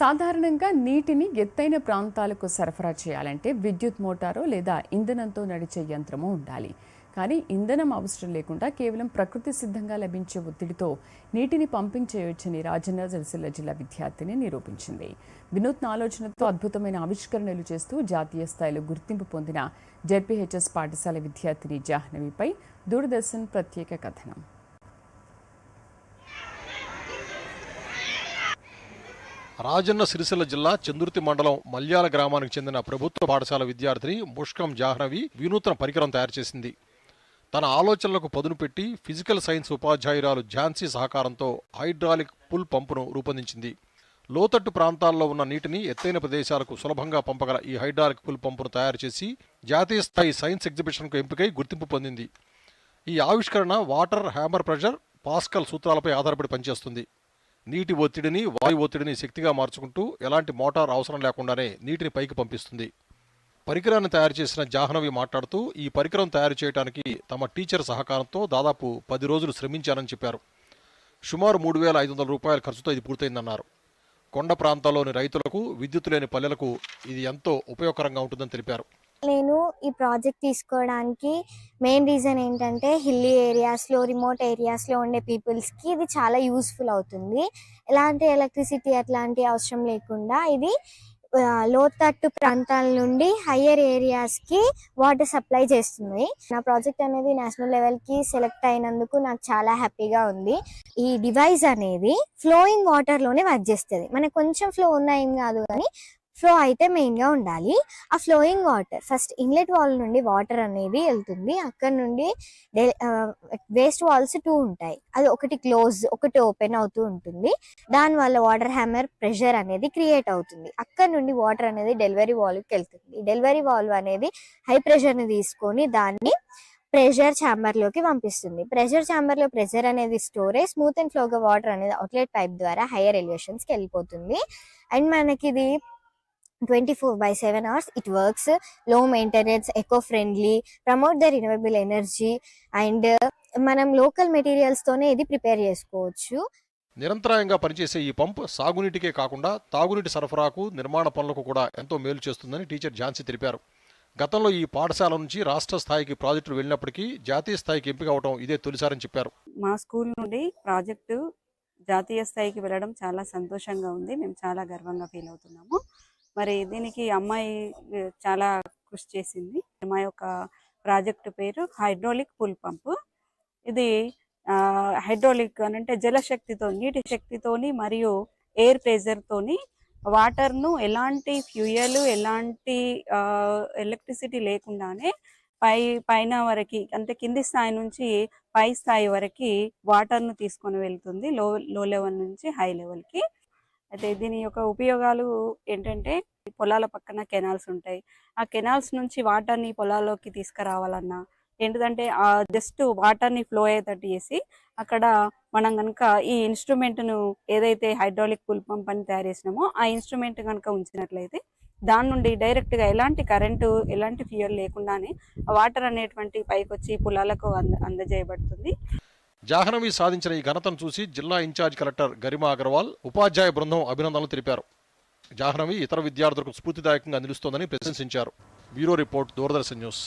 సాధారణంగా నీటిని ఎత్తైన ప్రాంతాలకు సరఫరా చేయాలంటే విద్యుత్ మోటారో లేదా ఇంధనంతో నడిచే యంత్రమో ఉండాలి. కానీ ఇంధనం అవసరం లేకుండా కేవలం ప్రకృతి సిద్ధంగా లభించే ఒత్తిడితో నీటిని పంపింగ్ చేయొచ్చని రాజన్న సిరిసిల్ల జిల్లా విద్యార్థిని నిరూపించింది. వినూత్న ఆలోచనతో అద్భుతమైన ఆవిష్కరణలు చేస్తూ జాతీయ స్థాయిలో గుర్తింపు పొందిన జెడ్పీహెచ్ఎస్ పాఠశాల విద్యార్థిని జాహ్నవిపై దూరదర్శన్ ప్రత్యేక కథనం. రాజన్న సిరిసిల్ల జిల్లా చందుర్తి మండలం మల్యాల గ్రామానికి చెందిన ప్రభుత్వ పాఠశాల విద్యార్థిని ముష్కం జాహ్నవి వినూత్న పరికరం తయారు చేసింది. తన ఆలోచనలకు పదును పెట్టి ఫిజికల్ సైన్స్ ఉపాధ్యాయురాలు ఝాన్సీ సహకారంతో హైడ్రాలిక్ పుల్ పంపును రూపొందించింది. లోతట్టు ప్రాంతాల్లో ఉన్న నీటిని ఎత్తైన ప్రదేశాలకు సులభంగా పంపగల ఈ హైడ్రాలిక్ పుల్ పంపును తయారు చేసి జాతీయ స్థాయి సైన్స్ ఎగ్జిబిషన్కు ఎంపికై గుర్తింపు పొందింది. ఈ ఆవిష్కరణ వాటర్ హ్యామర్ ప్రెషర్ పాస్కల్ సూత్రాలపై ఆధారపడి పనిచేస్తుంది. నీటి ఒత్తిడిని వాయు ఒత్తిడిని శక్తిగా మార్చుకుంటూ ఎలాంటి మోటార్ అవసరం లేకుండానే నీటిని పైకి పంపిస్తుంది. పరికరాన్ని తయారు చేసిన జాహ్నవి మాట్లాడుతూ ఈ పరికరం తయారు చేయడానికి తమ టీచర్ సహకారంతో దాదాపు పది రోజులు శ్రమించానని చెప్పారు. సుమారు మూడు వేల ఐదు వందల రూపాయల ఖర్చుతో ఇది పూర్తయిందన్నారు. కొండ ప్రాంతాల్లోని రైతులకు విద్యుత్ లేని పల్లెలకు ఇది ఎంతో ఉపయోగకరంగా ఉంటుందని తెలిపారు. నేను ఈ ప్రాజెక్ట్ తీసుకోవడానికి మెయిన్ రీజన్ ఏంటంటే హిల్లీ ఏరియాస్లో రిమోట్ ఏరియాస్లో ఉండే పీపుల్స్కి ఇది చాలా యూస్ఫుల్ అవుతుంది. ఎలాంటి ఎలక్ట్రిసిటీ అట్లాంటి అవసరం లేకుండా ఇది లోతట్టు ప్రాంతాల నుండి హయ్యర్ ఏరియాస్కి వాటర్ సప్లై చేస్తుంది. నా ప్రాజెక్ట్ అనేది నేషనల్ లెవెల్కి సెలెక్ట్ అయినందుకు నాకు చాలా హ్యాపీగా ఉంది. ఈ డివైస్ అనేది ఫ్లోయింగ్ వాటర్లోనే వర్క్ చేస్తుంది. మనకు కొంచెం ఫ్లో ఉన్నా ఏం కాదు కానీ ఫ్లో అయితే మెయిన్గా ఉండాలి. ఆ flowing water first inlet wall నుండి వాటర్ అనేది వెళ్తుంది. అక్కడ నుండి వేస్ట్ వాల్స్ టూ ఉంటాయి. అది ఒకటి క్లోజ్ ఒకటి ఓపెన్ అవుతూ ఉంటుంది. దాని వల్ల వాటర్ హ్యామర్ ప్రెషర్ అనేది క్రియేట్ అవుతుంది. అక్కడ నుండి వాటర్ అనేది డెలివరీ వాల్వ్కి వెళ్తుంది. డెలివరీ వాల్వ్ అనేది హై ప్రెషర్ని తీసుకొని దాన్ని ప్రెషర్ ఛాంబర్లోకి పంపిస్తుంది. ప్రెషర్ ఛాంబర్లో ప్రెషర్ అనేది స్టోర్ అయ్యి స్మూత్ అండ్ ఫ్లోగా వాటర్ అనేది అవుట్లెట్ పైప్ ద్వారా హైయర్ ఎలివేషన్స్కి వెళ్ళిపోతుంది. అండ్ మనకి ఇది twenty four by seven hours it వర్క్స్లో maintenance eco friendly promote the renewable energy and మనం లోకల్ మెటీరియల్స్ తోనే ఇది ప్రిపేర్ చేసుకోవచ్చు. నిరంతరాయంగా పనిచేసే ఈ పంప్ సాగునీటికే కాకుండా తాగునీటి సరఫరాకు నిర్మాణ పనులకు కూడా ఎంతో మేలు చేస్తుందని టీచర్ ఝాన్సీ తెలిపారు. గతంలో ఈ పాఠశాల నుంచి రాష్ట్ర స్థాయికి ప్రాజెక్టులు వెళ్ళినప్పటికీ జాతీయ స్థాయికి ఎంపిక అవడం ఇదే తొలిసారని చెప్పారు. మా స్కూల్ నుండి ప్రాజెక్టు జాతీయ స్థాయికి వెళ్ళడం చాలా సంతోషంగా ఉంది. మేము చాలా గర్వంగా ఫీల్ అవుతున్నాము. మరి దీనికి అమ్మాయి చాలా కృషి చేసింది. మా యొక్క ప్రాజెక్టు పేరు హైడ్రోలిక్ పుల్ పంపు. ఇది హైడ్రోలిక్ అని అంటే జలశక్తితో నీటి శక్తితోని మరియు ఎయిర్ ప్రెజర్తోని వాటర్ను ఎలాంటి ఫ్యూయల్ ఎలాంటి ఎలక్ట్రిసిటీ లేకుండానే పై పైన వరకు అంటే కింది స్థాయి నుంచి పై స్థాయి వరకు వాటర్ను తీసుకొని వెళ్తుంది. లో లో లెవెల్ నుంచి హై లెవెల్కి. అయితే దీని యొక్క ఉపయోగాలు ఏంటంటే పొలాల పక్కన కెనాల్స్ ఉంటాయి. ఆ కెనాల్స్ నుంచి వాటర్ని పొలాల్లోకి తీసుకురావాలన్నా ఏంటిదంటే ఆ జస్ట్ వాటర్ని ఫ్లో అయ్యేటట్టు చేసి అక్కడ మనం కనుక ఈ ఇన్స్ట్రుమెంట్ను ఏదైతే హైడ్రాలిక్ పుల్ పంప్ అని తయారు చేసినామో ఆ ఇన్స్ట్రుమెంట్ కనుక ఉంచినట్లయితే దాని నుండి డైరెక్ట్గా ఎలాంటి కరెంటు ఎలాంటి ఫ్యూయల్ లేకుండానే ఆ వాటర్ అనేటువంటి పైకి వచ్చి పొలాలకు అంద అందజేయబడుతుంది. జాహ్నవి సాధించిన ఈ ఘనతను చూసి జిల్లా ఇన్ఛార్జ్ కలెక్టర్ గరిమా అగర్వాల్ ఉపాధ్యాయ బృందం అభినందనలు తెలిపారు. జాహ్నవి ఇతర విద్యార్థులకు స్ఫూర్తిదాయకంగా నిలుస్తోందని ప్రశంసించారు. Bureau report Doordarshan news.